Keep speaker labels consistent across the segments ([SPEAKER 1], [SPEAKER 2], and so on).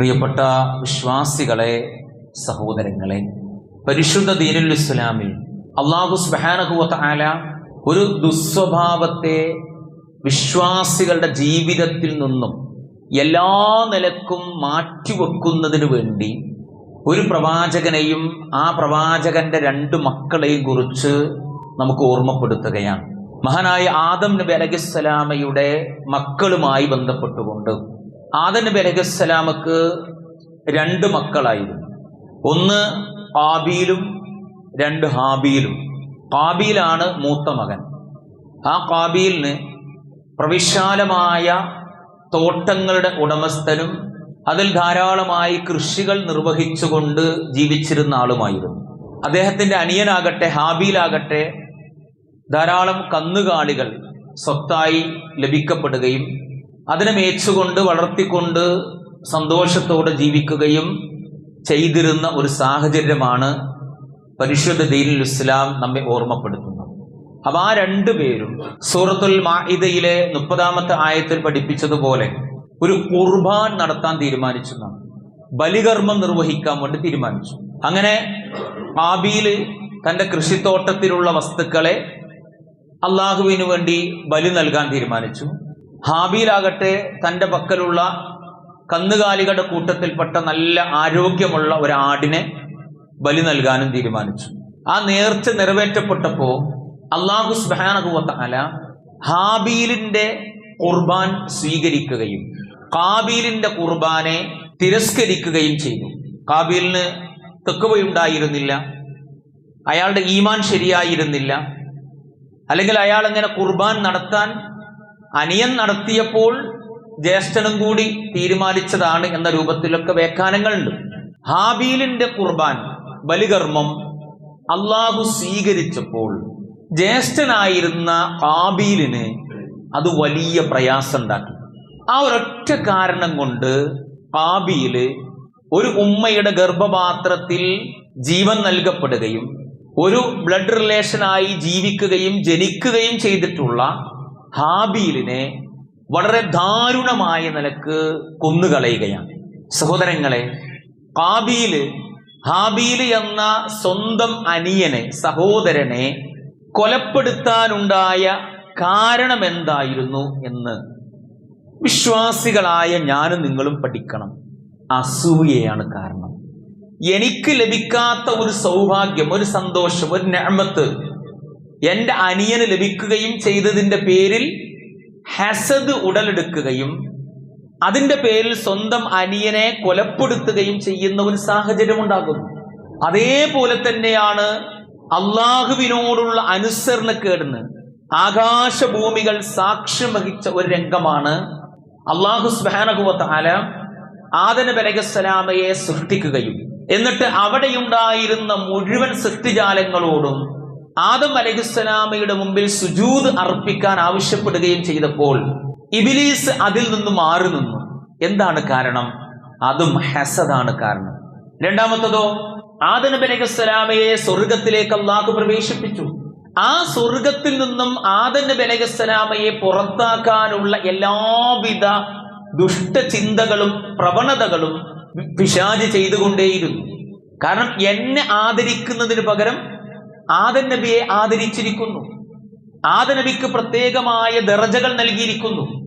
[SPEAKER 1] പ്രിയപ്പെട്ട വിശ്വാസികളെ സഹോദരങ്ങളെ പരിശുദ്ധ ദീനുൽ ഇസ്ലാമിൽ അള്ളാഹു സുബാനഹുവത്ത ആല ഒരു ദുസ്വഭാവത്തെ വിശ്വാസികളുടെ ജീവിതത്തിൽ നിന്നും എല്ലാ നിലക്കും മാറ്റിവെക്കുന്നതിന് വേണ്ടി ഒരു പ്രവാചകനെയും ആ പ്രവാചകന്റെ രണ്ട് മക്കളെയും കുറിച്ച് നമുക്ക് ഓർമ്മപ്പെടുത്തുകയാണ്. മഹാനായ ആദം നബി അലഹിസ്സലാമയുടെ മക്കളുമായി ബന്ധപ്പെട്ടുകൊണ്ട് ആദം നബി അലഹിസ്സലാമക്ക് രണ്ട് മക്കളായിരുന്നു. ഒന്ന് കാബീലും രണ്ട് ഹാബീലും കാബീലാണ് മൂത്ത മകൻ. ആ കാബീലിന് പ്രവിശാലമായ തോട്ടങ്ങളുടെ ഉടമസ്ഥനും അതിൽ ധാരാളമായി കൃഷികൾ നിർവഹിച്ചുകൊണ്ട് ജീവിച്ചിരുന്ന ആളുമായിരുന്നു. അദ്ദേഹത്തിന്റെ അനിയനാകട്ടെ ഹാബീലാകട്ടെ ധാരാളം കന്നുകാലികൾ സ്വത്തായി ലഭിക്കപ്പെടുകയും അതിനെ മേച്ചുകൊണ്ട് വളർത്തിക്കൊണ്ട് സന്തോഷത്തോടെ ജീവിക്കുകയും ചെയ്തിരുന്ന ഒരു സാഹചര്യമാണ് പരിശുദ്ധ ദീനുൽ ഇസ്ലാം നമ്മെ ഓർമ്മപ്പെടുത്തുന്നത്. അപ്പം ആ രണ്ടു പേരും സൂറത്തുൽ മാഹിദയിലെ മുപ്പതാമത്തെ ആയത്തിൽ പഠിപ്പിച്ചതുപോലെ ഒരു കുർബാൻ നടത്താൻ തീരുമാനിച്ചു ബലികർമ്മം നിർവഹിക്കാൻ വേണ്ടി തീരുമാനിച്ചു. അങ്ങനെ ആബിയിൽ തന്റെ കൃഷിത്തോട്ടത്തിലുള്ള വസ്തുക്കളെ അള്ളാഹുവിന് വേണ്ടി ബലി നൽകാൻ തീരുമാനിച്ചു. ഹാബിയിലാകട്ടെ തന്റെ പക്കലുള്ള കന്നുകാലികളുടെ കൂട്ടത്തിൽപ്പെട്ട നല്ല ആരോഗ്യമുള്ള ഒരാടിനെ ബലി നൽകാനും തീരുമാനിച്ചു. ആ നേർച്ച നിറവേറ്റപ്പെട്ടപ്പോ അള്ളാഹു സുബാനകുവല ഹാബീലിന്റെ കുർബാൻ സ്വീകരിക്കുകയും കാബീലിന്റെ കുർബാനെ തിരസ്കരിക്കുകയും ചെയ്തു. കാബീലിന് തെക്കുവയുണ്ടായിരുന്നില്ല അയാളുടെ ഈമാൻ ശരിയായിരുന്നില്ല. അല്ലെങ്കിൽ അയാൾ അങ്ങനെ കുർബാൻ നടത്താൻ അനിയൻ നടത്തിയപ്പോൾ ജ്യേഷ്ഠനും കൂടി തീരുമാനിച്ചതാണ് എന്ന രൂപത്തിലൊക്കെ വ്യാഖ്യാനങ്ങളുണ്ട്. ഹാബീലിന്റെ കുർബാൻ ബലികർമ്മം അള്ളാഹു സ്വീകരിച്ചപ്പോൾ ജ്യേഷ്ഠനായിരുന്ന ഹാബീലിന് അത് വലിയ പ്രയാസം ഉണ്ടാക്കി ആ ഒരൊറ്റ കാരണം കൊണ്ട് ഹാബീൽ ഒരു ഉമ്മയുടെ ഗർഭപാത്രത്തിൽ ജീവൻ നൽകപ്പെടുകയും ഒരു ബ്ലഡ് റിലേഷനായി ജീവിക്കുകയും ജനിക്കുകയും ചെയ്തിട്ടുള്ള ഹാബീലിനെ വളരെ ദാരുണമായ നിലയ്ക്ക് കൊന്നുകളയുകയാണ്. സഹോദരങ്ങളെ കാബീൽ ഹാബീൽ എന്ന സ്വന്തം അനിയനെ സഹോദരനെ കൊലപ്പെടുത്താനുണ്ടായ കാരണം എന്തായിരുന്നു എന്ന് വിശ്വാസികളായ ഞാനും നിങ്ങളും പഠിക്കണം. അസൂയയാണ് കാരണം. എനിക്ക് ലഭിക്കാത്ത ഒരു സൗഭാഗ്യം ഒരു സന്തോഷം ഒരു ഞാമത്ത് എന്റെ അനിയന് ലഭിക്കുകയും ചെയ്തതിന്റെ പേരിൽ ഹസദ് ഉടലെടുക്കുകയും അതിന്റെ പേരിൽ സ്വന്തം അനിയനെ കൊലപ്പെടുത്തുകയും ചെയ്യുന്ന ഒരു സാഹചര്യം ഉണ്ടാകുന്നു. അതേപോലെ തന്നെയാണ് അള്ളാഹുവിനോടുള്ള അനുസരണക്കേടിന് ആകാശഭൂമികൾ സാക്ഷ്യം വഹിച്ച ഒരു രംഗമാണ് അള്ളാഹു സ്ബാനകുവത്താല ആദന ബലഗസ്സലാമയെ സൃഷ്ടിക്കുകയും. എന്നിട്ട് അവിടെയുണ്ടായിരുന്ന മുഴുവൻ സൃഷ്ടിജാലങ്ങളോടും ആദം അലഹിസ്സലാമയുടെ മുമ്പിൽ സുജൂദ് അർപ്പിക്കാൻ ആവശ്യപ്പെടുകയും ചെയ്തപ്പോൾ ഇബിലീസ് അതിൽ നിന്ന് മാറി നിന്നു. എന്താണ് കാരണം? അതും ഹസദാണ് കാരണം. രണ്ടാമത്തതോ ആദന ബലഹുസ്സലാമയെ സ്വർഗത്തിലേക്ക് അള്ളാഹു പ്രവേശിപ്പിച്ചു. ആ സ്വർഗത്തിൽ നിന്നും ആദന ബലഹുസ്സലാമയെ പുറത്താക്കാനുള്ള എല്ലാവിധ ദുഷ്ടചിന്തകളും പ്രവണതകളും പിശാജ് ചെയ്തുകൊണ്ടേയിരുന്നു. കാരണം എന്നെ ആദരിക്കുന്നതിന് പകരം ആദൻ നബിയെ ആദരിച്ചിരിക്കുന്നു. ആദൻ നബിക്ക് പ്രത്യേകമായ ദറജകൾ നൽകിയിരിക്കുന്നു.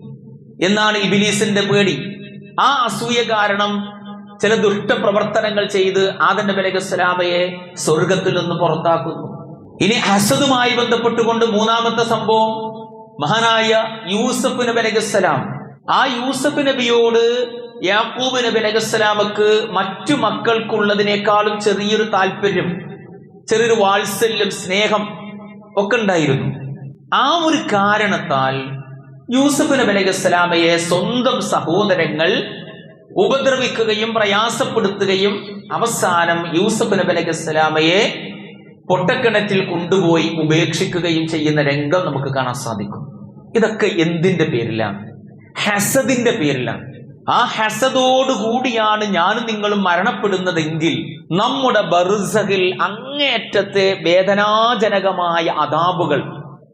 [SPEAKER 1] എന്നാണ് ഇബിലീസിന്റെ പേടി. ആ അസൂയ കാരണം ചില ദുഷ്ടപ്രവർത്തനങ്ങൾ ചെയ്ത് ആദൻ നബി അലൈഹി സ്വലാമയെ സ്വർഗത്തിൽ നിന്ന് പുറത്താക്കുന്നു. ഇനി ഹസദുമായി ബന്ധപ്പെട്ടുകൊണ്ട് മൂന്നാമത്തെ സംഭവം മഹാനായ യൂസഫ് നബി അലൈഹി സ്വലാം. ആ യൂസഫ് നബിയോട് യാക്കൂബ് നബി അലൈഹി സ്വലാമക്ക് മറ്റു മക്കൾക്കുള്ളതിനേക്കാളും ചെറിയൊരു താല്പര്യം. ചെറിയൊരു വാത്സല്യം സ്നേഹം ഒക്കെ ഉണ്ടായിരുന്നു. ആ ഒരു കാരണത്താൽ യൂസഫ് നബി അലൈഹി സ്വലാമയെ സ്വന്തം സഹോദരങ്ങൾ ഉപദ്രവിക്കുകയും പ്രയാസപ്പെടുത്തുകയും അവസാനം യൂസഫ് നബി അലൈഹി സ്വലാമയെ പൊട്ടക്കിണറ്റിൽ കൊണ്ടുപോയി ഉപേക്ഷിക്കുകയും ചെയ്യുന്ന രംഗം നമുക്ക് കാണാൻ സാധിക്കും. ഇതൊക്കെ എന്തിന്റെ പേരിലാണ്? ഹസദിന്റെ പേരിലാണ്. ആ ഹസദോടുകൂടിയാണ് ഞാനും നിങ്ങളും മരണപ്പെടുന്നതെങ്കിൽ നമ്മുടെ ബർസഹിൽ അങ്ങേയറ്റത്തെ വേദനാജനകമായ അതാബുകൾ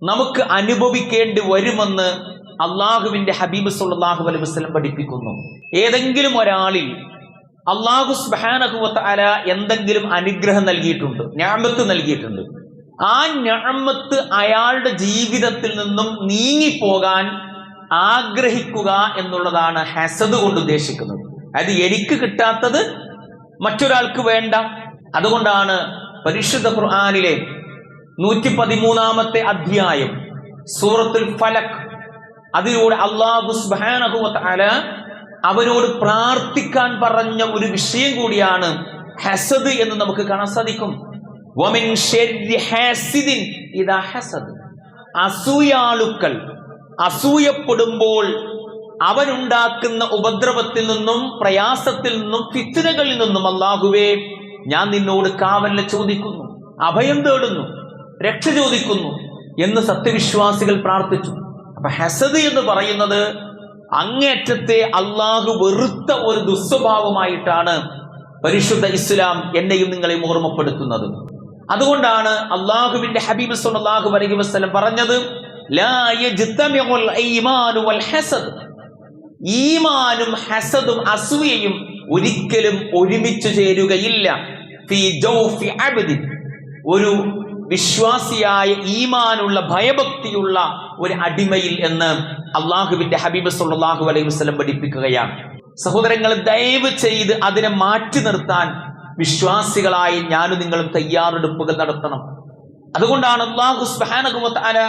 [SPEAKER 1] നമുക്ക് അനുഭവിക്കേണ്ടി വരുമെന്ന് അള്ളാഹുവിന്റെ ഹബീബ് സുല്ലാഹു അലൈഹി വസ്ലം പഠിപ്പിക്കുന്നു. ഏതെങ്കിലും ഒരാളിൽ അള്ളാഹു സുബാനഹുവത്ത് എന്തെങ്കിലും അനുഗ്രഹം നൽകിയിട്ടുണ്ട് ഞാമത്ത് നൽകിയിട്ടുണ്ട്. ആ ഞാമത്ത് അയാളുടെ ജീവിതത്തിൽ നിന്നും നീങ്ങിപ്പോകാൻ ആഗ്രഹിക്കുക എന്നുള്ളതാണ് ഹസദ് കൊണ്ട് ഉദ്ദേശിക്കുന്നത്. അതായത് എനിക്ക് കിട്ടാത്തത് മറ്റൊരാൾക്ക് വേണ്ട. അതുകൊണ്ടാണ് പരിശുദ്ധ ഖുർആാനിലെ നൂറ്റി പതിമൂന്നാമത്തെ അധ്യായം സൂറത്തുൽ ഫലക്. അതിലൂടെ അള്ളാഹു സുബാനഹുവത്ത് അല അവരോട് പ്രാർത്ഥിക്കാൻ പറഞ്ഞ ഒരു വിഷയം കൂടിയാണ് ഹസദ് എന്ന് നമുക്ക് കാണാൻ സാധിക്കും. അസൂയാളുക്കൾ അസൂയപ്പെടുമ്പോൾ അവനുണ്ടാക്കുന്ന ഉപദ്രവത്തിൽ നിന്നും പ്രയാസത്തിൽ നിന്നും ഫിത്തിനകളിൽ നിന്നും അല്ലാഹുവേ ഞാൻ നിന്നോട് കാവല്ല ചോദിക്കുന്നു അഭയം തേടുന്നു രക്ഷ ചോദിക്കുന്നു എന്ന് സത്യവിശ്വാസികൾ പ്രാർത്ഥിച്ചു. അപ്പൊ ഹസദ് എന്ന് പറയുന്നത് അങ്ങേറ്റത്തെ അള്ളാഹു വെറുത്ത ഒരു ദുസ്വഭാവമായിട്ടാണ് പരിശുദ്ധ ഇസ്ലാം എന്നെയും നിങ്ങളെയും ഓർമ്മപ്പെടുത്തുന്നത്. അതുകൊണ്ടാണ് അള്ളാഹുവിന്റെ ഹബീബ് സല്ലല്ലാഹു അലൈഹി വസല്ലം പറഞ്ഞത് ഈമാനു ഹസദ്. അസൂയയും ഒരിക്കലും ഒരുമിച്ച് ചേരുകയില്ല. ഒരു വിശ്വാസിയായ ഈമാനുള്ള ഭയഭക്തിയുള്ള ഒരു അടിമയിൽ എന്ന് അള്ളാഹുവിന്റെ ഹബീബ് സല്ലല്ലാഹു അലൈഹി വസ്ലം പഠിപ്പിക്കുകയാണ്. സഹോദരങ്ങൾ ദയവ് ചെയ്ത് അതിനെ മാറ്റി നിർത്താൻ വിശ്വാസികളായി ഞാനും നിങ്ങളും തയ്യാറെടുപ്പുകൾ നടത്തണം. അതുകൊണ്ടാണ് അള്ളാഹു തആല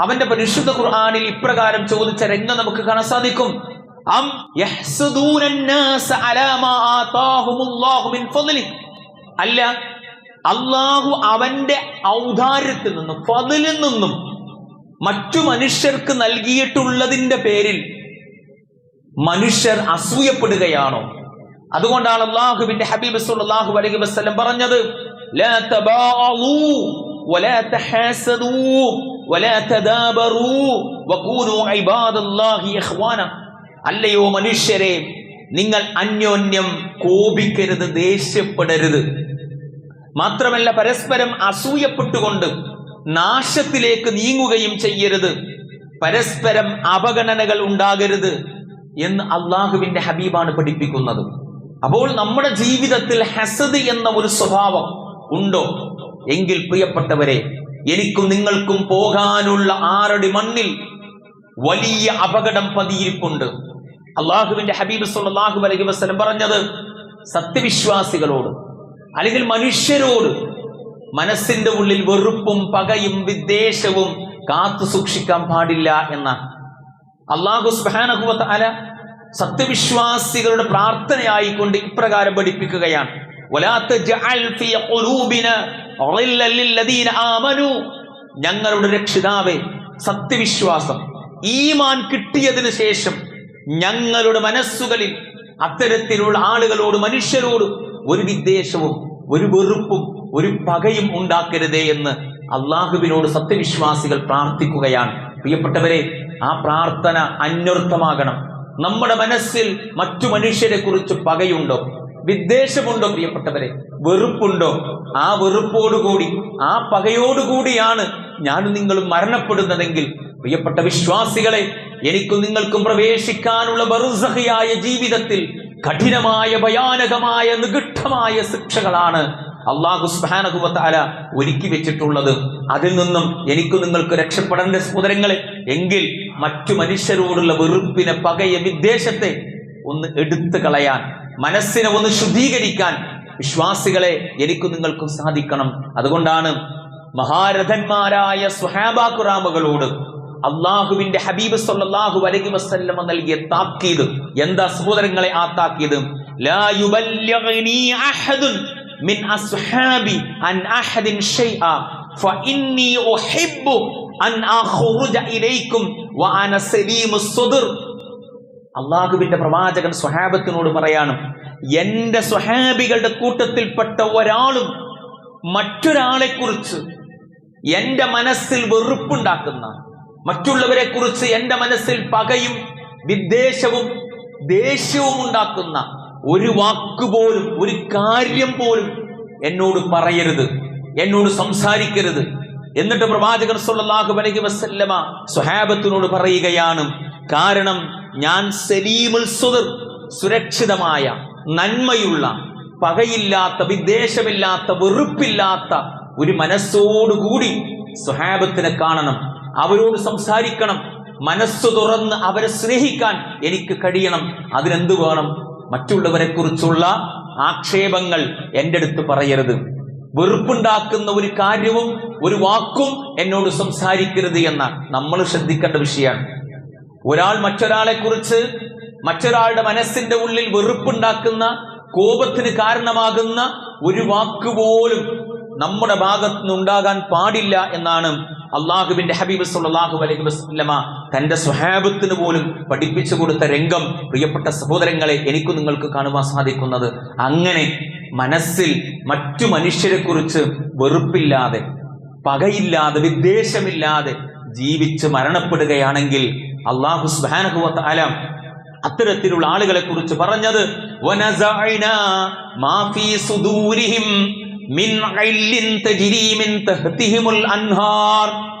[SPEAKER 1] അവന്റെ പരിശുദ്ധ ഖുർആാനിൽ ഇപ്രകാരം ചോദിച്ച രംഗം നമുക്ക് കാണാൻ സാധിക്കും. അല്ല അല്ലാഹു അവന്റെ ഔദാര്യത്തിൽ നിന്നും ഫതിലിൽ നിന്നും മറ്റു മനുഷ്യർക്ക് നൽകിയിട്ടുള്ളതിന്റെ പേരിൽ മനുഷ്യർ അസൂയപ്പെടുകയാണോ? അതുകൊണ്ടാണ് അള്ളാഹുബിന്റെ ഹബീബ് അള്ളാഹു അലൈഹി വസ്ലം പറഞ്ഞത് ലാ تدابروا വലാ عباد الله اخوانا അല്ലയോ മനുഷ്യരെ നിങ്ങൾ അന്യോന്യം കോപിക്കരുത് ദേഷ്യപ്പെടരുത്. മാത്രമല്ല പരസ്പരം അസൂയപ്പെട്ടുകൊണ്ട് നാശത്തിലേക്ക് നീങ്ങുകയും ചെയ്യരുത്. പരസ്പരം അപഗണനകൾ ഉണ്ടാകരുത് എന്ന് അള്ളാഹുവിന്റെ ഹബീബാണ് പഠിപ്പിക്കുന്നത്. അപ്പോൾ നമ്മുടെ ജീവിതത്തിൽ ഹസദ് എന്ന ഒരു സ്വഭാവം ഉണ്ടോ? എങ്കിൽ പ്രിയപ്പെട്ടവരെ എനിക്കും നിങ്ങൾക്കും പോകാനുള്ള ആറടി മണ്ണിൽ വലിയ അപകടം പതിയിരിപ്പുണ്ട്. അള്ളാഹുവിന്റെ ഹബീബ് സുല്ലാഹു അലൈഹി വസ്ലം പറഞ്ഞത് സത്യവിശ്വാസികളോട് അല്ലെങ്കിൽ മനുഷ്യരോട് മനസ്സിന്റെ ഉള്ളിൽ വെറുപ്പും പകയും വിദ്വേഷവും കാത്തു സൂക്ഷിക്കാൻ പാടില്ല എന്ന അള്ളാഹു സുബ്ഹാനഹു വ തആല സത്യവിശ്വാസികളുടെ പ്രാർത്ഥനയായിക്കൊണ്ട് ഇപ്രകാരം പഠിപ്പിക്കുകയാണ്. ഞങ്ങളുടെ രക്ഷിതാവേ സത്യവിശ്വാസം. ഈമാൻ കിട്ടിയതിനു ശേഷം ഞങ്ങളുടെ മനസ്സുകളിൽ അത്തരത്തിലുള്ള ആളുകളോട് മനുഷ്യരോട് ഒരു വിദ്വേഷവും ഒരു വെറുപ്പും ഒരു പകയും ഉണ്ടാക്കരുതേ എന്ന് അള്ളാഹുവിനോട് സത്യവിശ്വാസികൾ പ്രാർത്ഥിക്കുകയാണ്. പ്രിയപ്പെട്ടവരെ ആ പ്രാർത്ഥന അന്വർത്ഥമാകണം. നമ്മുടെ മനസ്സിൽ മറ്റു മനുഷ്യരെ കുറിച്ച് പകയുണ്ടോ? വിദ്വേഷമുണ്ടോ പ്രിയപ്പെട്ടവരെ? വെറുപ്പുണ്ടോ? ആ വെറുപ്പോടുകൂടി ആ പകയോടുകൂടിയാണ് ഞാനും നിങ്ങളും മരണപ്പെടുന്നതെങ്കിൽ പ്രിയപ്പെട്ട വിശ്വാസികളെ എനിക്കും നിങ്ങൾക്കും പ്രവേശിക്കാനുള്ള ബറുസഹയായ ജീവിതത്തിൽ കഠിനമായ ഭയാനകമായ നികൃഷ്ടമായ ശിക്ഷകളാണ് അള്ളാഹു സുബാനഹുവത്താല ഒരുക്കി വെച്ചിട്ടുള്ളത്. അതിൽ നിന്നും എനിക്കും നിങ്ങൾക്ക് രക്ഷപ്പെടേണ്ട സഹോദരങ്ങളെ എങ്കിൽ മറ്റു മനുഷ്യരോടുള്ള വെറുപ്പിനെ പകയ വിദ്വേഷത്തെ ഒന്ന് എടുത്തു കളയാൻ മനസ്സിനെ ഒന്ന് ശുദ്ധീകരിക്കാൻ വിശ്വാസികളെ എനിക്കും നിങ്ങൾക്കും സാധിക്കണം. അതുകൊണ്ടാണ് മഹാരഥന്മാരായ സുഹാബാഖുറാമുകളോട് അള്ളാഹുവിന്റെ ഹബീബ് സല്ലാഹു അലൈഹി വസ്ല്ലമ നൽകിയ താക്കീത്. എന്താ സഹോദരങ്ങളെ ആ താക്കീത്? ഫഇന്നി ഉഹിബ്ബു അൻ ഇലൈക്കും അള്ളാഹുവിന്റെ പ്രവാചകൻ സ്വഹാബത്തിനോട് പറയാണ് എന്റെ സ്വഹാബികളുടെ കൂട്ടത്തിൽപ്പെട്ട ഒരാളും മറ്റൊരാളെ കുറിച്ച് എന്റെ മനസ്സിൽ വെറുപ്പുണ്ടാക്കുന്ന മറ്റുള്ളവരെ കുറിച്ച് എന്റെ മനസ്സിൽ പകയും വിദ്വേഷവും ദേഷ്യവും ഉണ്ടാക്കുന്ന ഒരു വാക്കുപോലും ഒരു കാര്യം പോലും എന്നോട് പറയരുത് എന്നോട് സംസാരിക്കരുത്. എന്നിട്ട് പ്രവാചകൻ സല്ലല്ലാഹു അലൈഹി വസല്ലമ സ്വഹാബത്തിനോട് പറയുകയാണ് കാരണം ഞാൻ സലീമുൽ സുദർ സുരക്ഷിതമായ നന്മയുള്ള പകയില്ലാത്ത വിദ്വേഷമില്ലാത്ത വെറുപ്പില്ലാത്ത ഒരു മനസ്സോടുകൂടി സുഹാബത്തിനെ കാണണം അവരോട് സംസാരിക്കണം മനസ്സ് തുറന്ന് അവരെ സ്നേഹിക്കാൻ എനിക്ക് കഴിയണം. അതിനെന്ത് വേണം? മറ്റുള്ളവരെ കുറിച്ചുള്ള ആക്ഷേപങ്ങൾ എന്റെ അടുത്ത് പറയരുത്. വെറുപ്പുണ്ടാക്കുന്ന ഒരു കാര്യവും ഒരു വാക്കും എന്നോട് സംസാരിക്കരുത് എന്ന നമ്മൾ ശ്രദ്ധിക്കേണ്ട വിഷയമാണ്. ഒരാൾ മറ്റൊരാളെ കുറിച്ച് മറ്റൊരാളുടെ മനസ്സിന്റെ ഉള്ളിൽ വെറുപ്പുണ്ടാക്കുന്ന കോപത്തിന് കാരണമാകുന്ന ഒരു വാക്കുപോലും നമ്മുടെ ഭാഗത്ത് നിന്ന് ഉണ്ടാകാൻ പാടില്ല എന്നാണ് അള്ളാഹുബിന്റെ ഹബീബ് സുല്ലാഹു അലൈഹി വസല്ലമ തന്റെ സ്വഹാബത്തിന് പോലും പഠിപ്പിച്ചു കൊടുത്ത രംഗം. പ്രിയപ്പെട്ട സഹോദരങ്ങളെ എനിക്ക് നിങ്ങൾക്ക് കാണുവാൻ സാധിക്കുന്നത് അങ്ങനെ മനസ്സിൽ മറ്റു മനുഷ്യരെ കുറിച്ച് വെറുപ്പില്ലാതെ പകയില്ലാതെ വിദ്വേഷമില്ലാതെ ജീവിച്ച് മരണപ്പെടുകയാണെങ്കിൽ അള്ളാഹു സുബ്ഹാനഹു തആല അത്തരത്തിലുള്ള ആളുകളെ കുറിച്ച് പറഞ്ഞത്.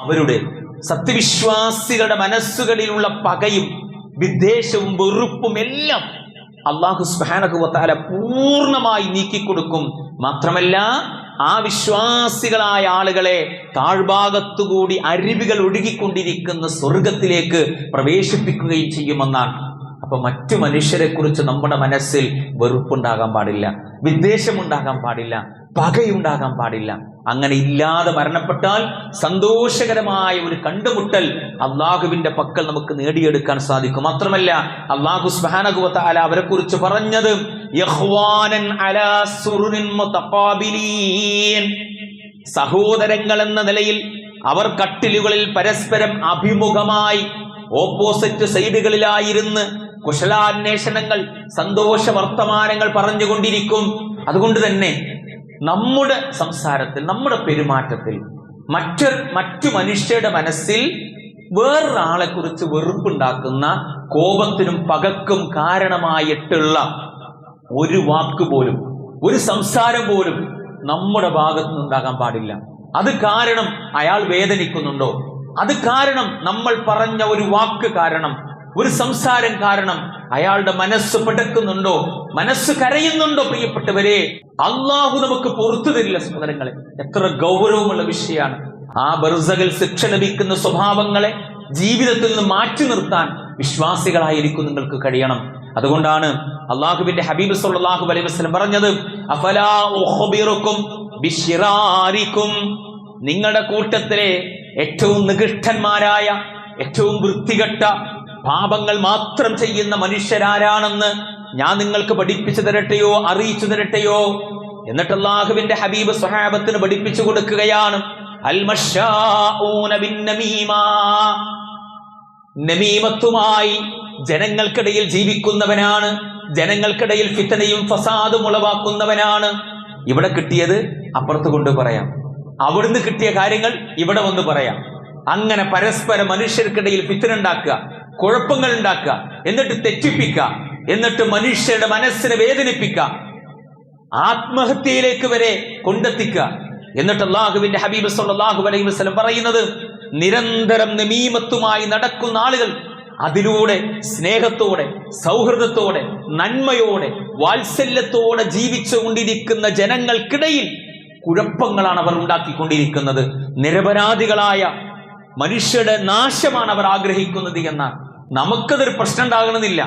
[SPEAKER 1] അവരുടെ സത്യവിശ്വാസികളുടെ മനസ്സുകളിലുള്ള പകയും വിദ്വേഷവും വെറുപ്പും എല്ലാം അള്ളാഹു സുബ്ഹാനഹു വതആല പൂർണമായി നീക്കിക്കൊടുക്കും മാത്രമല്ല ആ വിശ്വാസികളായ ആളുകളെ താഴ്ഭാഗത്തുകൂടി അരുവികൾ ഒഴുകിക്കൊണ്ടിരിക്കുന്ന സ്വർഗത്തിലേക്ക് പ്രവേശിപ്പിക്കുകയും ചെയ്യുമെന്നാണ്. അപ്പൊ മറ്റു മനുഷ്യരെ കുറിച്ച് നമ്മുടെ മനസ്സിൽ വെറുപ്പുണ്ടാകാൻ പാടില്ല വിദ്വേഷമുണ്ടാകാൻ പാടില്ല പകയുണ്ടാകാൻ പാടില്ല. അങ്ങനെ ഇല്ലാതെ മരണപ്പെട്ടാൽ സന്തോഷകരമായ ഒരു കണ്ടുമുട്ടൽ അള്ളാഹുവിന്റെ പക്കൽ നമുക്ക് നേടിയെടുക്കാൻ സാധിക്കും മാത്രമല്ല അള്ളാഹു സ്ബാനകുവത്ത അല അവരെ കുറിച്ച് പറഞ്ഞത്. സഹോദരങ്ങൾ എന്ന നിലയിൽ അവർ കട്ടിലുകളിൽ പരസ്പരം അഭിമുഖമായി ഓപ്പോസിറ്റ് സൈഡുകളിലായിരുന്ന് കുശലാന്വേഷണങ്ങൾ സന്തോഷ വർത്തമാനങ്ങൾ പറഞ്ഞുകൊണ്ടിരിക്കും അതുകൊണ്ട് തന്നെ നമ്മുടെ സംസാരത്തിൽ നമ്മുടെ പെരുമാറ്റത്തിൽ മറ്റൊരു മറ്റു മനുഷ്യരുടെ മനസ്സിൽ വേറൊരാളെ കുറിച്ച് വെറുപ്പുണ്ടാക്കുന്ന കോപത്തിനും പകക്കും കാരണമായിട്ടുള്ള ഒരു വാക്ക് പോലും ഒരു സംസാരം പോലും നമ്മുടെ ഭാഗത്തു നിന്നുണ്ടാകാൻ പാടില്ല. അത് കാരണം അയാൾ വേദനിക്കുന്നുണ്ടോ? അത് കാരണം നമ്മൾ പറഞ്ഞ ഒരു വാക്ക് കാരണം ഒരു സംസാരം കാരണം അയാളുടെ മനസ്സ് പിടക്കുന്നുണ്ടോ? മനസ്സ് കരയുന്നുണ്ടോ പ്രിയപ്പെട്ടവരെ? അള്ളാഹു നമുക്ക് പുറത്തു തരില്ല സഹോദരങ്ങളെ. എത്ര ഗൗരവമുള്ള വിഷയമാണ്. ആ ബർസകിൽ ശിക്ഷ ലഭിക്കുന്ന സ്വഭാവങ്ങളെ ജീവിതത്തിൽ നിന്ന് മാറ്റി നിർത്താൻ വിശ്വാസികളായിരിക്കും നിങ്ങൾക്ക് കഴിയണം. അതുകൊണ്ടാണ് അള്ളാഹുബിന്റെ ഹബീബ് സല്ലാഹു അലൈഹി വസ്ലം പറഞ്ഞത് നിങ്ങളുടെ കൂട്ടത്തിലെ ഏറ്റവും നികൃഷ്ടന്മാരായ ഏറ്റവും വൃത്തികെട്ട പാപങ്ങൾ മാത്രം ചെയ്യുന്ന മനുഷ്യരാരാണെന്ന് ഞാൻ നിങ്ങൾക്ക് പഠിപ്പിച്ചു തരട്ടെയോ അറിയിച്ചു തരട്ടെയോ? എന്നിട്ട് അള്ളാഹുവിന്റെ ഹബീബ് സ്വഹാബത്തിന് പഠിപ്പിച്ചു കൊടുക്കുകയാണ്. നമീമത്തുമായി ജനങ്ങൾക്കിടയിൽ ജീവിക്കുന്നവനാണ്. ജനങ്ങൾക്കിടയിൽ ഫിത്തനയും ഫസാദും ഉളവാക്കുന്നവനാണ്. ഇവിടെ കിട്ടിയത് അപ്പുറത്ത് കൊണ്ട് പറയാം. അവിടുന്ന് കിട്ടിയ കാര്യങ്ങൾ ഇവിടെ വന്ന് പറയാം. അങ്ങനെ പരസ്പരം മനുഷ്യർക്കിടയിൽ ഫിത്തന ഉണ്ടാക്കുക. കുഴപ്പങ്ങൾ ഉണ്ടാക്കുക എന്നിട്ട് തെറ്റിപ്പിക്കുക എന്നിട്ട് മനുഷ്യരുടെ മനസ്സിനെ വേദനിപ്പിക്കുക ആത്മഹത്യയിലേക്ക് വരെ കൊണ്ടെത്തിക്കുക. എന്നിട്ട് അള്ളാഹുവിന്റെ ഹബീബ് സല്ലല്ലാഹു അലൈഹി വസ്ലം പറയുന്നത് നിരന്തരം നമീമത്തുമായി നടക്കുന്ന ആളുകൾ അതിലൂടെ സ്നേഹത്തോടെ സൗഹൃദത്തോടെ നന്മയോടെ വാത്സല്യത്തോടെ ജീവിച്ചുകൊണ്ടിരിക്കുന്ന ജനങ്ങൾക്കിടയിൽ കുഴപ്പങ്ങളാണ് അവർ ഉണ്ടാക്കിക്കൊണ്ടിരിക്കുന്നത്. നിരപരാധികളായ മനുഷ്യരുടെ നാശമാണ് അവർ ആഗ്രഹിക്കുന്നത് എന്നാണ് നമുക്കതൊരു പ്രശ്നം ഉണ്ടാകണമെന്നില്ല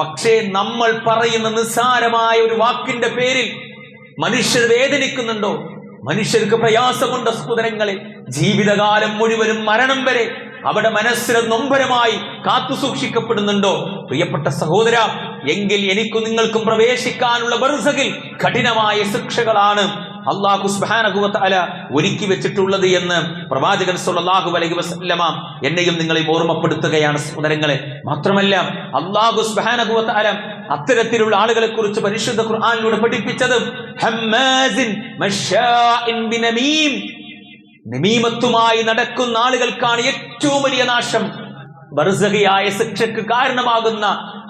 [SPEAKER 1] പക്ഷേ നമ്മൾ പറയുന്ന നിസ്സാരമായ ഒരു വാക്കിന്റെ പേരിൽ മനുഷ്യർ വേദനിക്കുന്നുണ്ടോ? മനുഷ്യർക്ക് പ്രയാസമുണ്ട് സഹോദരങ്ങളെ ജീവിതകാലം മുഴുവനും മരണം വരെ അവിടെ മനസ്സിന് നൊമ്പരമായി കാത്തു സൂക്ഷിക്കപ്പെടുന്നുണ്ടോ? പ്രിയപ്പെട്ട സഹോദര എങ്കിൽ എനിക്കും നിങ്ങൾക്കും പ്രവേശിക്കാനുള്ള ബർസകിൽ കഠിനമായ ശിക്ഷകളാണ് അള്ളാഹു അല ഒരുക്കി വെച്ചിട്ടുള്ളത് എന്ന് പ്രവാചകൻ സുല്ലാഹു അലൈഹി വസല്ലമ എന്നെയും നിങ്ങളെയും ഓർമ്മപ്പെടുത്തുകയാണ് സഹോദരങ്ങളെ. മാത്രമല്ല അള്ളാഹു അല അത്തരത്തിലുള്ള ആളുകളെ കുറിച്ച് പരിശുദ്ധ ഖുർആാനിലൂടെ പഠിപ്പിച്ചത് നമീമത്തുമായി നടക്കുന്ന ആളുകൾക്കാണ് ഏറ്റവും വലിയ നാശം. ബർസഹിയായ ശിക്ഷയ്ക്ക് കാരണമാകുന്ന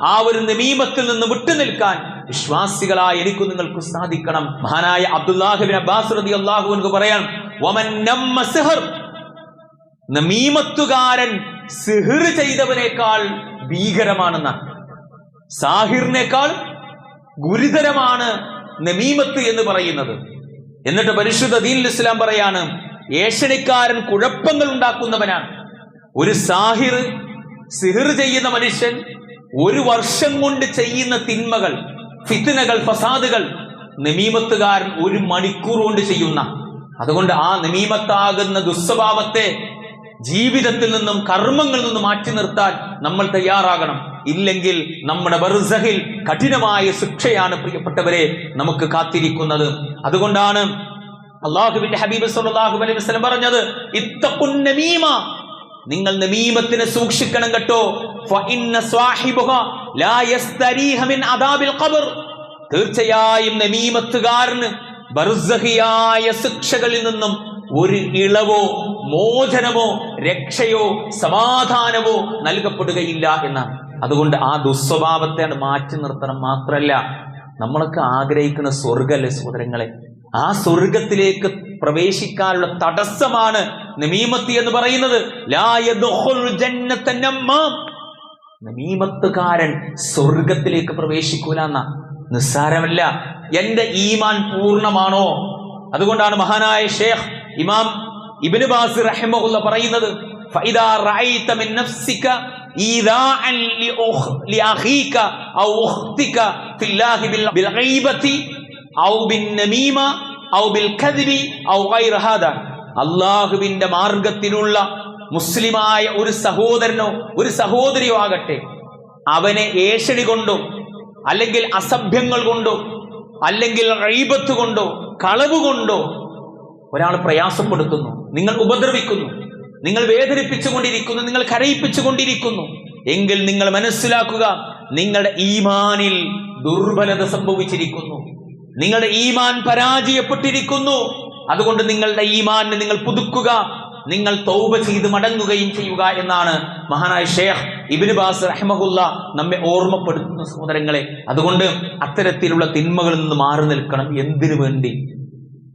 [SPEAKER 1] ആ ഒരു നമീമത്തിൽ നിന്ന് വിട്ടുനിൽക്കാൻ വിശ്വാസികളായ എനിക്കും നിങ്ങൾക്ക് സാധിക്കണം. മഹാനായ അബ്ദുല്ലാഹിബിൻ അബ്ബാസ് റതി അള്ളാഹു എന്ന് സിഹർ. നമീമത്തുകാരൻ സിഹിർ ചെയ്തവനേക്കാൾ ഭീകരമാണെന്ന സാഹിറിനേക്കാൾ ഗുരുതരമാണ് നമീമത്ത് എന്ന് പറയുന്നത്. എന്നിട്ട് പരിശുദ്ധ ദീൻ ഇസ്ലാം പറയാണ് ഏഷണിക്കാരൻ കുഴപ്പങ്ങൾ ഉണ്ടാക്കുന്നവനാണ്. ഒരു സാഹിർ സിഹിർ ചെയ്യുന്ന മനുഷ്യൻ ഒരു വർഷം കൊണ്ട് ചെയ്യുന്ന തിന്മകൾ ഫിത്തിനകൾ ഫസാദുകൾ നമീമത്തുകാരൻ ഒരു മണിക്കൂർ കൊണ്ട് ചെയ്യുന്ന. അതുകൊണ്ട് ആ നമീമത്താകുന്ന ദുസ്വഭാവത്തെ ജീവിതത്തിൽ നിന്നും കർമ്മങ്ങളിൽ നിന്നും മാറ്റി നിർത്താൻ നമ്മൾ തയ്യാറാകണം. ഇല്ലെങ്കിൽ നമ്മുടെ ബർസഹിൽ കഠിനമായ ശിക്ഷയാണ് പ്രിയപ്പെട്ടവരെ നമുക്ക് കാത്തിരിക്കുന്നത്. അതുകൊണ്ടാണ് അള്ളാഹുബിന്റെ ഹബീബ് സല്ലല്ലാഹു അലൈഹി പറഞ്ഞത് ഇത്തഖുൻ നമീമ നിങ്ങൾ നമീമത്തിനെ സൂക്ഷിക്കണം കേട്ടോ. തീർച്ചയായും നമീമത്തുകാരന് ബർസഹിയായ ശിക്ഷകളിൽ നിന്നും ഒരു ഇളവോ മോചനമോ രക്ഷയോ സമാധാനമോ നൽകപ്പെടുകയില്ല എന്നാണ്. അതുകൊണ്ട് ആ ദുസ്വഭാവത്തെ അത് മാറ്റി നിർത്തണം മാത്രല്ല. നമ്മളൊക്കെ ആഗ്രഹിക്കുന്ന സ്വർഗല്ലേ സഹോദരങ്ങളെ? ആ സ്വർഗത്തിലേക്ക് പ്രവേശിക്കാനുള്ള തടസ്സമാണ് നമീമത്തി എന്ന് പറയുന്നത്. നമീമത്തുകാരൻ സ്വർഗത്തിലേക്ക് പ്രവേശിക്കൂല എന്ന നിസ്സാരമല്ല. എന്റെ ഈമാൻ പൂർണമാണോ? അതുകൊണ്ടാണ് മഹാനായ ഷേഖ് ഇമാം ഇബിന് ബാസ് റഹിമുള്ള പറയുന്നത് ഔ ഔ ബിൽ ഔ അല്ലാഹുവിന്റെ മാർഗത്തിലുള്ള മുസ്ലിമായ ഒരു സഹോദരനോ ഒരു സഹോദരിയോ ആകട്ടെ അവനെ ഏഷണി കൊണ്ടോ അല്ലെങ്കിൽ അസഭ്യങ്ങൾ കൊണ്ടോ അല്ലെങ്കിൽ റൈബത്ത് കൊണ്ടോ കളവ് കൊണ്ടോ ഒരാൾ പ്രയാസപ്പെടുത്തുന്നു നിങ്ങൾ ഉപദ്രവിക്കുന്നു നിങ്ങൾ വേദനിപ്പിച്ചുകൊണ്ടിരിക്കുന്നു നിങ്ങൾ കരയിപ്പിച്ചുകൊണ്ടിരിക്കുന്നു. എങ്കിൽ നിങ്ങൾ മനസ്സിലാക്കുക നിങ്ങളുടെ ഈമാനിൽ ദുർബലത സംഭവിച്ചിരിക്കുന്നു. നിങ്ങളുടെ ഈമാൻ പരാജയപ്പെട്ടിരിക്കുന്നു. അതുകൊണ്ട് നിങ്ങളുടെ ഈമാനെ നിങ്ങൾ പുതുക്കുക. നിങ്ങൾ തൗബ ചെയ്ത് മടങ്ങുകയും ചെയ്യുക എന്നാണ് മഹാനായ ഷേഖ് ഇബിന് ബാസ് റഹ്മഹുല്ല നമ്മെ ഓർമ്മപ്പെടുത്തുന്ന സഹോദരങ്ങളെ. അതുകൊണ്ട് അത്തരത്തിലുള്ള തിന്മകളിൽ നിന്ന് മാറി നിൽക്കണം. എന്തിനു വേണ്ടി?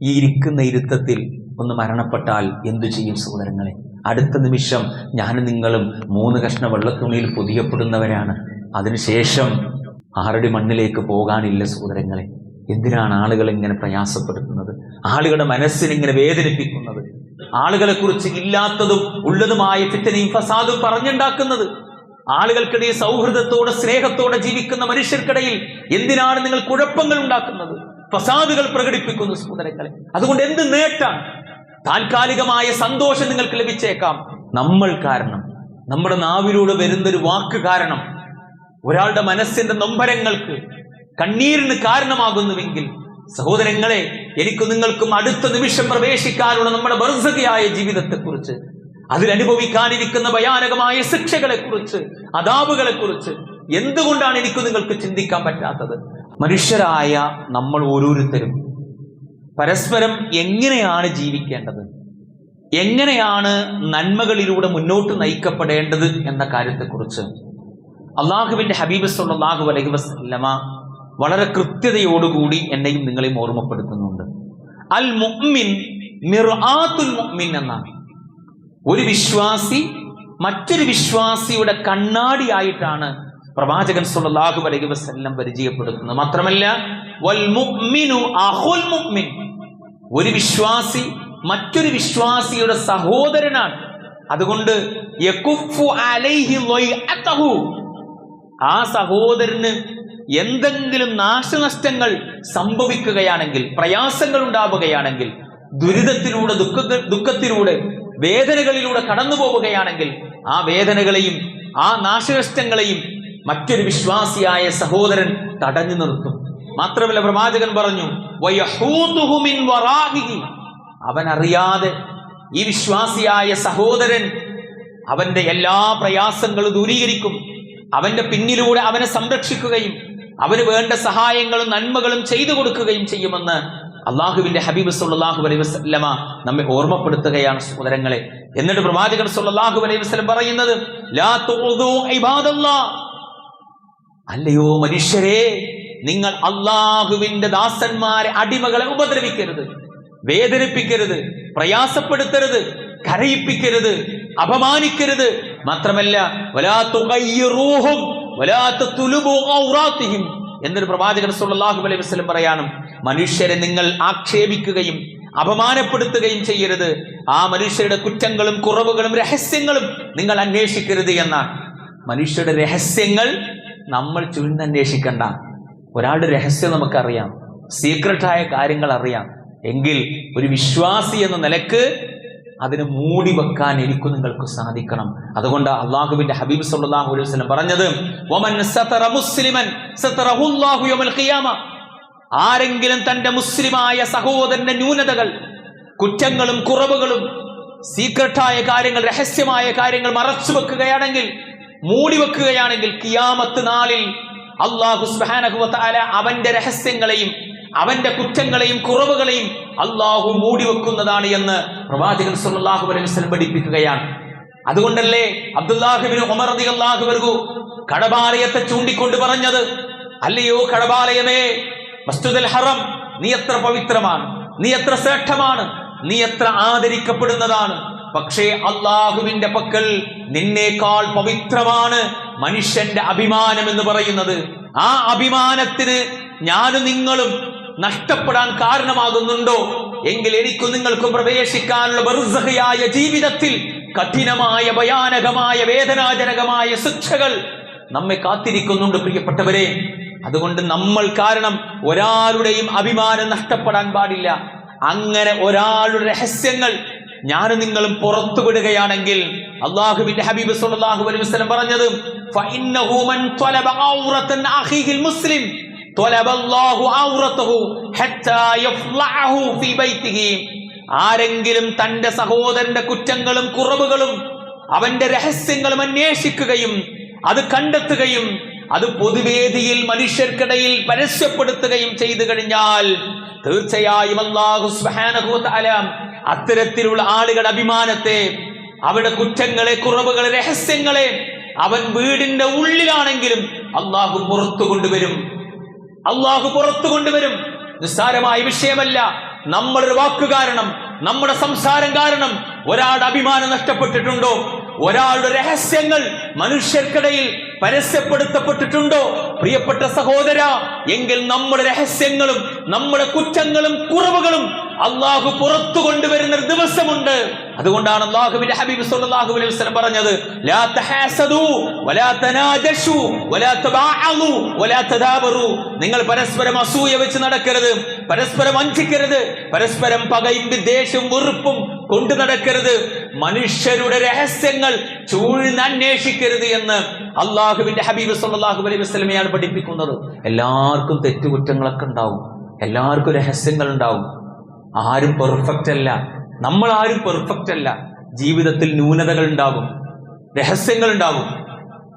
[SPEAKER 1] ഈ ഇരിക്കുന്ന ഇരുത്തത്തിൽ ഒന്ന് മരണപ്പെട്ടാൽ എന്തു ചെയ്യും സഹോദരങ്ങളെ? അടുത്ത നിമിഷം ഞാനും നിങ്ങളും മൂന്ന് കഷ്ണ വെള്ളത്തുണിയിൽ പൊതിയപ്പെടുന്നവരാണ്. അതിനുശേഷം ആറടി മണ്ണിലേക്ക് പോകാനില്ല സഹോദരങ്ങളെ. എന്തിനാണ് ആളുകൾ ഇങ്ങനെ പ്രയാസപ്പെടുത്തുന്നത്? ആളുകളുടെ മനസ്സിനിങ്ങനെ വേദനിപ്പിക്കുന്നത്? ആളുകളെക്കുറിച്ച് ഇല്ലാത്തതും ഉള്ളതുമായ ഫിത്തനയും ഫസാദും പറഞ്ഞുണ്ടാക്കുന്നത്? ആളുകൾക്കിടയിൽ സൗഹൃദത്തോടെ സ്നേഹത്തോടെ ജീവിക്കുന്ന മനുഷ്യർക്കിടയിൽ എന്തിനാണ് നിങ്ങൾ കുഴപ്പങ്ങൾ ഉണ്ടാക്കുന്നത്? ഫസാദുകൾ പ്രകടിപ്പിക്കുന്നു സഹോദരങ്ങളെ അതുകൊണ്ട് എന്ത് നേട്ടാണ് താൽക്കാലികമായ സന്തോഷം നിങ്ങൾക്ക് ലഭിച്ചേക്കാം. നമ്മൾ കാരണം നമ്മുടെ നാവിലൂടെ വരുന്നൊരു വാക്ക് കാരണം ഒരാളുടെ മനസ്സിന്റെ നൊമ്പരങ്ങൾക്ക് കണ്ണീരിന് കാരണമാകുന്നുവെങ്കിൽ സഹോദരങ്ങളെ എനിക്ക് നിങ്ങൾക്കും അടുത്ത നിമിഷം പ്രവേശിക്കാനുള്ള നമ്മുടെ ബർസകയായ ജീവിതത്തെക്കുറിച്ച് അതിലനുഭവിക്കാനിരിക്കുന്ന ഭയാനകമായ ശിക്ഷകളെക്കുറിച്ച് അതാപുകളെക്കുറിച്ച് എന്തുകൊണ്ടാണ് എനിക്ക് നിങ്ങൾക്ക് ചിന്തിക്കാൻ പറ്റാത്തത്? മനുഷ്യരായ നമ്മൾ ഓരോരുത്തരും പരസ്പരം എങ്ങനെയാണ് ജീവിക്കേണ്ടത്? എങ്ങനെയാണ് നന്മകളിലൂടെ മുന്നോട്ട് നയിക്കപ്പെടേണ്ടത് എന്ന കാര്യത്തെക്കുറിച്ച്. അള്ളാഹുവിന്റെ ഹബീബ് അള്ളാഹു അലൈഹി വസല്ലമ വളരെ കൃത്യതയോടുകൂടി എന്നെയും നിങ്ങളെയും ഓർമ്മപ്പെടുത്തുന്നുണ്ട്. അൽ മുഅ്മിൻ മിർആത്തുൽ മുഅ്മിൻ എന്നാണ്. ഒരു വിശ്വാസി മറ്റൊരു വിശ്വാസിയുടെ കണ്ണാടിയായിട്ടാണ് പ്രവാചകൻ സുല്ലാഹു അലൈഹി വസല്ലം പരിചയപ്പെടുത്തുന്നത്. മാത്രമല്ല വൽ മുഅ്മിനു മുഅ്മിൻ. ഒരു വിശ്വാസി മറ്റൊരു വിശ്വാസിയുടെ സഹോദരനാണ്. അതുകൊണ്ട്. ആ സഹോദരന് എന്തെങ്കിലും നാശനഷ്ടങ്ങൾ സംഭവിക്കുകയാണെങ്കിൽ പ്രയാസങ്ങൾ ഉണ്ടാവുകയാണെങ്കിൽ ദുരിതത്തിലൂടെ ദുഃഖ ദുഃഖത്തിലൂടെ വേദനകളിലൂടെ കടന്നു പോവുകയാണെങ്കിൽ ആ വേദനകളെയും ആ നാശനഷ്ടങ്ങളെയും മറ്റൊരു വിശ്വാസിയായ സഹോദരൻ തടഞ്ഞു നിർത്തും മാത്രമല്ല പ്രവാചകൻ പറഞ്ഞു. അവൻ അറിയാതെ ഈ വിശ്വാസിയായ സഹോദരൻ അവന്റെ എല്ലാ പ്രയാസങ്ങളും ദൂരീകരിക്കും അവന്റെ പിന്നിലൂടെ അവനെ സംരക്ഷിക്കുകയും അവന് വേണ്ട സഹായങ്ങളും നന്മകളും ചെയ്തു കൊടുക്കുകയും ചെയ്യുമെന്ന് അള്ളാഹുവിന്റെ ഹബീബ് സുല്ലാഹു അലൈഹി വസല്ലമ നമ്മെ ഓർമ്മപ്പെടുത്തുകയാണ് സഹോദരങ്ങളെ. എന്നിട്ട് പ്രവാചകൻ സുല്ലാഹു അലൈഹി വസ്ലം പറയുന്നത് അല്ലയോ മനുഷ്യരെ നിങ്ങൾ അള്ളാഹുവിന്റെ ദാസന്മാരെ അടിമകളെ ഉപദ്രവിക്കരുത് വേദനിപ്പിക്കരുത് പ്രയാസപ്പെടുത്തരുത് കരയിപ്പിക്കരുത് അപമാനിക്കരുത്. മാത്രമല്ല വലാ ഔറാത്തിഹിം എന്നൊരു പ്രവാചകൻ സുല്ലാഹു അലൈഹി വസ്ലം പറയാണ് മനുഷ്യരെ നിങ്ങൾ ആക്ഷേപിക്കുകയും അപമാനപ്പെടുത്തുകയും ചെയ്യരുത്. ആ മനുഷ്യരുടെ കുറ്റങ്ങളും കുറവുകളും രഹസ്യങ്ങളും നിങ്ങൾ അന്വേഷിക്കരുത് എന്നാണ്. മനുഷ്യരുടെ രഹസ്യങ്ങൾ നമ്മൾ ചുഴ്ന്നന്വേഷിക്കണ്ട ഒരാളുടെ രഹസ്യം നമുക്കറിയാം. സീക്രട്ടായ കാര്യങ്ങൾ അറിയാം. എങ്കിൽ ഒരു വിശ്വാസി എന്ന നിലയ്ക്ക് അതിനെ മൂടി വെക്കാൻ എനിക്ക് നിങ്ങൾക്ക് സാധിക്കണം. അതുകൊണ്ട് അള്ളാഹുവിന്റെ ഹബീബ് സല്ലല്ലാഹു അലൈഹി വസല്ലം പറഞ്ഞത് ആരെങ്കിലും തന്റെ മുസ്ലിമായ സഹോദരന്റെ ന്യൂനതകൾ കുറ്റങ്ങളും കുറവുകളും സീക്രട്ടായ കാര്യങ്ങൾ രഹസ്യമായ കാര്യങ്ങൾ മറച്ചു വെക്കുകയാണെങ്കിൽ മൂടി വെക്കുകയാണെങ്കിൽ കിയാമത്ത് നാളിൽ അള്ളാഹു സുബ്ഹാനഹു വതആല അവന്റെ രഹസ്യങ്ങളെയും അവന്റെ കുറ്റങ്ങളെയും കുറവുകളെയും അള്ളാഹു മൂടി വെക്കുന്നതാണ് എന്ന് പ്രവാചകൻ സല്ലല്ലാഹു അലൈഹി വസല്ലം പഠിപ്പിക്കുകയാണ്. അതുകൊണ്ടല്ലേ അബ്ദുല്ലാഹിബിന് ഉമർ റളിയല്ലാഹു അൻഹു കടബാലയത്തെ ചൂണ്ടിക്കൊണ്ട് പറഞ്ഞത്. അല്ലയോ കടബാലയമേ വസ്തുതൽ ഹറം നീ എത്ര പവിത്രമാണ് നീ എത്ര ശ്രേഷ്ഠമാണ് നീ എത്ര ആദരിക്കപ്പെടുന്നതാണ്. പക്ഷേ അള്ളാഹുവിന്റെ പക്കൽ നിന്നേക്കാൾ പവിത്രമാണ് മനുഷ്യന്റെ അഭിമാനം എന്ന് പറയുന്നത്. ആ അഭിമാനത്തിന് ഞാനും നിങ്ങളും നഷ്ടപ്പെടാൻ കാരണമാകുന്നുണ്ടോ? എങ്കിൽ എനിക്കും നിങ്ങൾക്കും പ്രവേശിക്കാനുള്ള ബർസഹയായ ജീവിതത്തിൽ കഠിനമായ ഭയാനകമായ വേദനാജനകമായ ശിക്ഷകൾ നമ്മെ കാത്തിരിക്കുന്നുണ്ട് പ്രിയപ്പെട്ടവരെ. അതുകൊണ്ട് നമ്മൾ കാരണം ഒരാളുടെയും അഭിമാനം നഷ്ടപ്പെടാൻ പാടില്ല. അങ്ങനെ ഒരാളുടെ രഹസ്യങ്ങൾ ഞാൻ നിങ്ങളും പുറത്തു വിടുകയാണെങ്കിൽ അള്ളാഹുവിന്റെ ഹബീബ് സുല്ലാഹു അലൈഹി പറഞ്ഞത് മുസ്ലിം ആരെങ്കിലും തന്റെ സഹോദരന്റെ കുറ്റങ്ങളും കുറവുകളും അവന്റെ രഹസ്യങ്ങളും അന്വേഷിക്കുകയും അത് കണ്ടെത്തുകയും അത് പൊതുവേദിയിൽ മനുഷ്യർക്കിടയിൽ പരസ്യപ്പെടുത്തുകയും ചെയ്തു കഴിഞ്ഞാൽ തീർച്ചയായും അള്ളാഹു അത്തരത്തിലുള്ള ആളുകളുടെ അഭിമാനത്തെ അവരുടെ കുറ്റങ്ങളെ കുറവുകളെ രഹസ്യങ്ങളെ അവൻ വീടിന്റെ ഉള്ളിലാണെങ്കിലും അള്ളാഹു പുറത്തു കൊണ്ടുവരും. അള്ളാഹു പുറത്തു കൊണ്ടുവരും. നിസ്സാരമായ വിഷയമല്ല. നമ്മളൊരു വാക്ക് കാരണം നമ്മുടെ സംസാരം കാരണം ഒരാളുടെ അഭിമാനം നഷ്ടപ്പെട്ടിട്ടുണ്ടോ? ഒരാളുടെ രഹസ്യങ്ങൾ മനുഷ്യർക്കിടയിൽ പരസ്യപ്പെടുത്തപ്പെട്ടിട്ടുണ്ടോ? പ്രിയപ്പെട്ട സഹോദര എങ്കിൽ നമ്മുടെ രഹസ്യങ്ങളും നമ്മുടെ കുറ്റങ്ങളും കുറവുകളും അള്ളാഹു പുറത്തു കൊണ്ടുവരുന്ന ഒരു ദിവസമുണ്ട്. അതുകൊണ്ടാണ് ഹബീബ് അലൈഹി വസല്ലം പറഞ്ഞത് ലാ വലാ വലാ വലാ നിങ്ങൾ പരസ്പരം അസൂയ വെച്ച് നടക്കരുത് പരസ്പരം വഞ്ചിക്കരുത് പരസ്പരം പകയും വിദ്വേഷവും വെറുപ്പും കൊണ്ടു നടക്കരുത്. മനുഷ്യരുടെ രഹസ്യങ്ങൾ ചൂഴ്ന്ന് അന്വേഷിക്കരുത് എന്ന് അള്ളാഹുവിന്റെ ഹബീബ് സല്ലല്ലാഹു അലൈഹി വസല്ലമയാണ് പഠിപ്പിക്കുന്നത്. എല്ലാവർക്കും തെറ്റുകുറ്റങ്ങളൊക്കെ ഉണ്ടാവും. എല്ലാവർക്കും രഹസ്യങ്ങൾ ഉണ്ടാവും. ആരും പെർഫെക്റ്റ് അല്ല. നമ്മൾ ആരും പെർഫെക്റ്റ് അല്ല. ജീവിതത്തിൽ ന്യൂനതകൾ ഉണ്ടാകും രഹസ്യങ്ങൾ ഉണ്ടാകും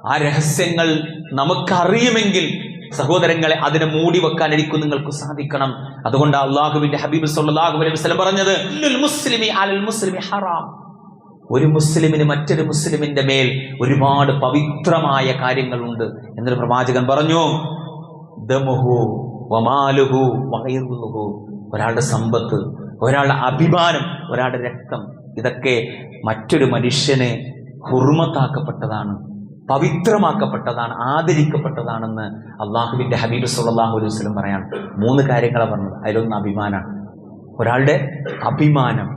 [SPEAKER 1] ആ രഹസ്യങ്ങൾ നമുക്കറിയുമെങ്കിൽ സഹോദരങ്ങളെ അതിനെ മൂടി വെക്കാൻ എനിക്ക് നിങ്ങൾക്ക് സാധിക്കണം. അതുകൊണ്ട് അള്ളാഹുവിന്റെ ഹബീബ് സല്ലല്ലാഹു അലൈഹി വസല്ലം പറഞ്ഞത് "ഇന്നുൽ മുസ്ലിമി മുസ്ലിമി ഹറാം. ഒരു മുസ്ലിമിന് മറ്റൊരു മുസ്ലിമിന്റെ മേൽ ഒരുപാട് പവിത്രമായ കാര്യങ്ങളുണ്ട്. എന്നൊരു പ്രവാചകൻ പറഞ്ഞു ദമുഹു വമാലുഹു വയറുഹു ഒരാളുടെ സമ്പത്ത് ഒരാളുടെ അഭിമാനം ഒരാളുടെ രക്തം ഇതൊക്കെ മറ്റൊരു മനുഷ്യനെ ഹുർമത്താക്കപ്പെട്ടതാണ് പവിത്രമാക്കപ്പെട്ടതാണ് ആദരിക്കപ്പെട്ടതാണെന്ന് അള്ളാഹുവിന്റെ ഹബീബ് സുല്ലാഹു അലൈഹി വസല്ലം പറയാണ്. മൂന്ന് കാര്യങ്ങളാണ് പറഞ്ഞത്. അതിലൊന്ന് അഭിമാനമാണ് ഒരാളുടെ അഭിമാനം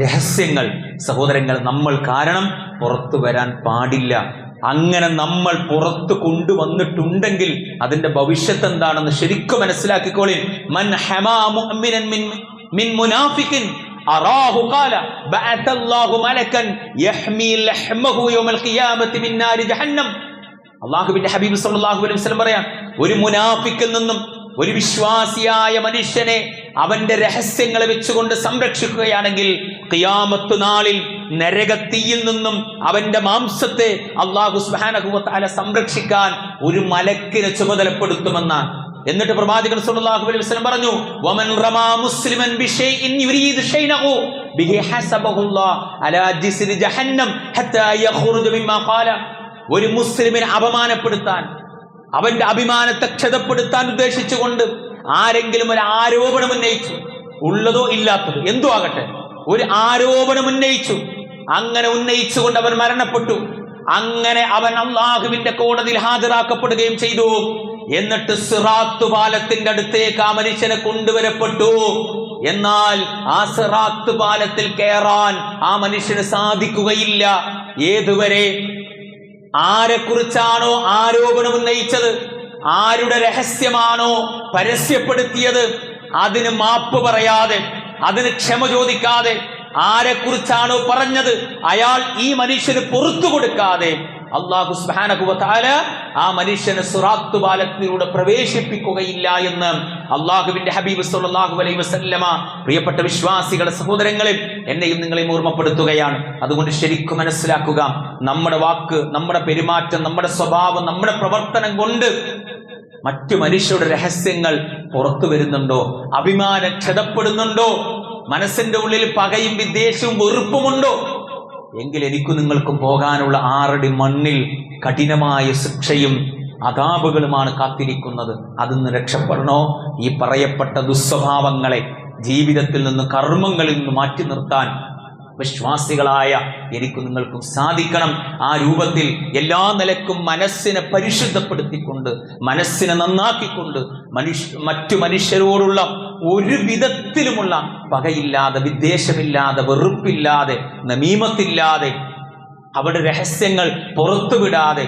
[SPEAKER 1] രഹസ്യങ്ങൾ സഹോദരങ്ങൾ നമ്മൾ കാരണം പുറത്തു വരാൻ പാടില്ല. അങ്ങനെ നമ്മൾ പുറത്ത് കൊണ്ടുവന്നിട്ടുണ്ടെങ്കിൽ അതിന്റെ ഭവിഷ്യത്ത് എന്താണെന്ന് ശരിക്കും മനസ്സിലാക്കിക്കോളിൻ മൻ ഹമാ മുഅ്മിനൻ മിൻ മിൻ മുനാഫിക്കിൻ അറാഹു ഖാല ബഅത്തല്ലാഹു മലക്കൻ യഹ്മി ലഹ്മഹു യൗമൽ ഖിയാമത്തി മിൻ നാരി ജഹന്നം. അള്ളാഹുവിന്റെ ഹബീബ് സല്ലല്ലാഹു അലൈഹി വസല്ലം പറയാം ഒരു മുനാഫിക്കിൽ നിന്നും ഒരു വിശ്വാസിയായ മനുഷ്യനെ അവന്റെ രഹസ്യങ്ങളെ വെച്ചുകൊണ്ട് സംരക്ഷിക്കുകയാണെങ്കിൽ കിയാമത്തു നാളിൽ നരകത്തിയിൽ നിന്നും അവന്റെ മാംസത്തെ അള്ളാഹു തആല സംരക്ഷിക്കാൻ ഒരു മലക്കിനെ ചുമതലപ്പെടുത്തുമെന്നാണ് എന്നിട്ട് പ്രവാചകൻ സല്ലല്ലാഹു അലൈഹി വസല്ലം പറഞ്ഞു വമൻ റമാ മുസ്ലിമൻ ബിശൈഇൻ യുരീദു ഷൈനഹു ബിഹി ഹസബഹുല്ലാഹ് അലാ ജിസ്രി ജഹന്നം ഹത്താ യഖ്റുജു മിമ്മാ ഖാല. ഒരു മുസ്ലിമിനെ അപമാനപ്പെടുത്താൻ അവന്റെ അഭിമാനത്തെ ക്ഷതപ്പെടുത്താൻ ഉദ്ദേശിച്ചുകൊണ്ട് ആരെങ്കിലും ഒരു ആരോപണം ഉന്നയിച്ചു. ഉള്ളതോ ഇല്ലാത്തതോ എന്തോ ആകട്ടെ. ഒരു ആരോപണം ഉന്നയിച്ചു. അങ്ങനെ ഉന്നയിച്ചുകൊണ്ട് അവൻ മരണപ്പെട്ടു. അങ്ങനെ അവൻ അള്ളാഹുവിന്റെ കോടതിയിൽ ഹാജരാക്കപ്പെടുകയും ചെയ്തു. എന്നിട്ട് സിറാത്തു പാലത്തിന്റെ അടുത്തേക്ക് ആ മനുഷ്യനെ കൊണ്ടുവരപ്പെട്ടു. എന്നാൽ ആ സിറാത്ത് പാലത്തിൽ കയറാൻ ആ മനുഷ്യന് സാധിക്കുകയില്ല. ഏതുവരെ? ആരെക്കുറിച്ചാണോ ആരോപണം ഉന്നയിച്ചത്? ആരുടെ രഹസ്യമാണോ പരസ്യപ്പെടുത്തിയത്? അതിന് മാപ്പ് പറയാതെ അതിന് ക്ഷമ ചോദിക്കാതെ ആരെക്കുറിച്ചാണോ പറഞ്ഞത്? അയാൾ ഈ മനുഷ്യന് പുറത്തു കൊടുക്കാതെ അള്ളാഹു സുബാനകുവത്താല ആ മനുഷ്യന് സുറാത്തു ബാലത്തിലൂടെ പ്രവേശിപ്പിക്കുകയില്ല എന്ന് അള്ളാഹുവിന്റെ ഹബീബ് സുല്ലാഹു അലൈ വസല്ലമ പ്രിയപ്പെട്ട വിശ്വാസികളെ സഹോദരങ്ങളെ എന്നെയും നിങ്ങളെയും ഓർമ്മപ്പെടുത്തുകയാണ്. അതുകൊണ്ട് ശരിക്കും മനസ്സിലാക്കുക നമ്മുടെ വാക്ക് നമ്മുടെ പെരുമാറ്റം നമ്മുടെ സ്വഭാവം നമ്മുടെ പ്രവർത്തനം കൊണ്ട് മറ്റു മനുഷ്യരുടെ രഹസ്യങ്ങൾ പുറത്തു വരുന്നുണ്ടോ? അഭിമാനം ക്ഷതപ്പെടുന്നുണ്ടോ? മനസ്സിന്റെ ഉള്ളിൽ പകയും വിദ്വേഷവും വെറുപ്പുമുണ്ടോ? എങ്കിൽ എനിക്കും നിങ്ങൾക്കും പോകാനുള്ള ആറടി മണ്ണിൽ കഠിനമായ ശിക്ഷയും അതാപുകളുമാണ് കാത്തിരിക്കുന്നത്. അതിന്ന് രക്ഷപ്പെടണോ? ഈ പറയപ്പെട്ട ദുസ്വഭാവങ്ങളെ ജീവിതത്തിൽ നിന്ന് കർമ്മങ്ങളിൽ നിന്ന് മാറ്റി നിർത്താൻ വിശ്വാസികളായ എനിക്കും നിങ്ങൾക്കും സാധിക്കണം. ആ രൂപത്തിൽ എല്ലാ നിലക്കും മനസ്സിനെ പരിശുദ്ധപ്പെടുത്തിക്കൊണ്ട് മനസ്സിനെ നന്നാക്കിക്കൊണ്ട് മനുഷ്യ മറ്റു മനുഷ്യരോടുള്ള ഒരു വിധത്തിലുമുള്ള പകയില്ലാതെ വിദ്വേഷമില്ലാതെ വെറുപ്പില്ലാതെ നമീമത്തില്ലാതെ അവരുടെ രഹസ്യങ്ങൾ പുറത്തുവിടാതെ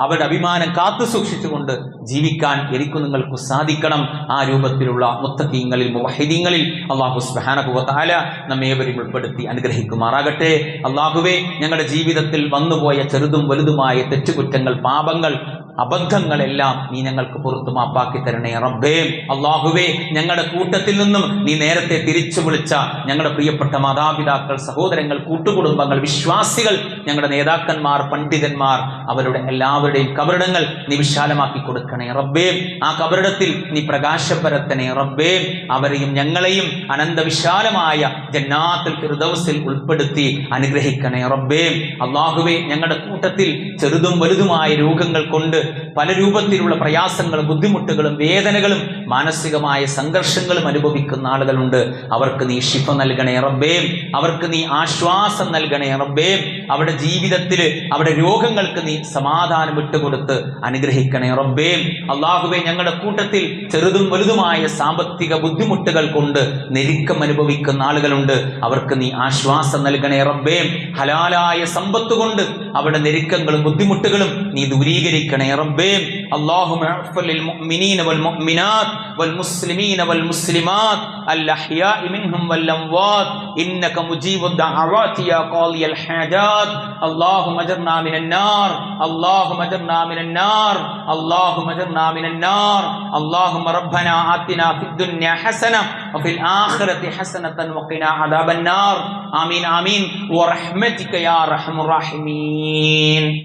[SPEAKER 1] അവരുടെ അഭിമാനം കാത്തു സൂക്ഷിച്ചുകൊണ്ട് ജീവിക്കാൻ എനിക്കും നിങ്ങൾക്ക് സാധിക്കണം. ആ രൂപത്തിലുള്ള മുത്തക്കീങ്ങളിൽ മുവഹിദീങ്ങളിൽ അള്ളാഹു സ്ബഹാനകുവത്താല നമ്മേവരും ഉൾപ്പെടുത്തി അനുഗ്രഹിക്കുമാറാകട്ടെ. അള്ളാഹുവെ ഞങ്ങളുടെ ജീവിതത്തിൽ വന്നുപോയ ചെറുതും വലുതുമായ തെറ്റുകുറ്റങ്ങൾ പാപങ്ങൾ അബദ്ധങ്ങളെല്ലാം നീ ഞങ്ങൾക്ക് പുറത്തു മാപ്പാക്കി തരണേ റബ്ബേ. അള്ളാഹുവേ ഞങ്ങളുടെ കൂട്ടത്തിൽ നിന്നും നീ നേരത്തെ തിരിച്ചു വിളിച്ച ഞങ്ങളുടെ പ്രിയപ്പെട്ട മാതാപിതാക്കൾ സഹോദരങ്ങൾ കൂട്ടുകുടുംബങ്ങൾ വിശ്വാസികൾ ഞങ്ങളുടെ നേതാക്കന്മാർ പണ്ഡിതന്മാർ അവരുടെ എല്ലാവരുടെയും കബറിടങ്ങൾ നീ വിശാലമാക്കി കൊടുക്കണേ റബ്ബേ. ആ കബറിടത്തിൽ നീ പ്രകാശപരത്തണേ റബ്ബേ. അവരെയും ഞങ്ങളെയും അനന്തവിശാലമായ ജന്നാത്തിൽ ഫിർദൗസിൽ ഉൾപ്പെടുത്തി അനുഗ്രഹിക്കണേ റബ്ബേ. അള്ളാഹുവേ ഞങ്ങളുടെ കൂട്ടത്തിൽ ചെറുതും വലുതുമായ രോഗങ്ങൾ കൊണ്ട് പല രൂപത്തിലുള്ള പ്രയാസങ്ങളും ബുദ്ധിമുട്ടുകളും വേദനകളും മാനസികമായ സംഘർഷങ്ങളും അനുഭവിക്കുന്ന ആളുകളുണ്ട്. അവർക്ക് നീ ശിഫ നൽകണേ റബ്ബേം. അവർക്ക് നീ ആശ്വാസം നൽകണേ റബ്ബേം. അവരുടെ ജീവിതത്തിൽ അവരുടെ രോഗങ്ങൾക്ക് നീ സമാധാനം വിട്ടുകൊടുത്ത് അനുഗ്രഹിക്കണേ റബ്ബേം. അള്ളാഹുബേ ഞങ്ങളുടെ കൂട്ടത്തിൽ ചെറുതും വലുതുമായ സാമ്പത്തിക ബുദ്ധിമുട്ടുകൾ കൊണ്ട് നെരുക്കം അനുഭവിക്കുന്ന ആളുകളുണ്ട്. അവർക്ക് നീ ആശ്വാസം നൽകണേ റബ്ബേം. ഹലാലായ സമ്പത്ത് കൊണ്ട് അവരുടെ നെരുക്കങ്ങളും ബുദ്ധിമുട്ടുകളും നീ ദൂരീകരിക്കണേ ربي اللهم اغفر للمؤمنين والمؤمنات والمسلمين والمسلمات الأحياء منهم والأموات. إنك مجيب الدعوات يا قاضي الحاجات. اللهم اجرنا من النار. اللهم اجرنا من النار. اللهم اجرنا من النار. اللهم ربنا آتنا في الدنيا حسنة وفي الآخرة حسنة وقنا عذاب النار. آمين آمين. ورحمتك يا أرحم الراحمين.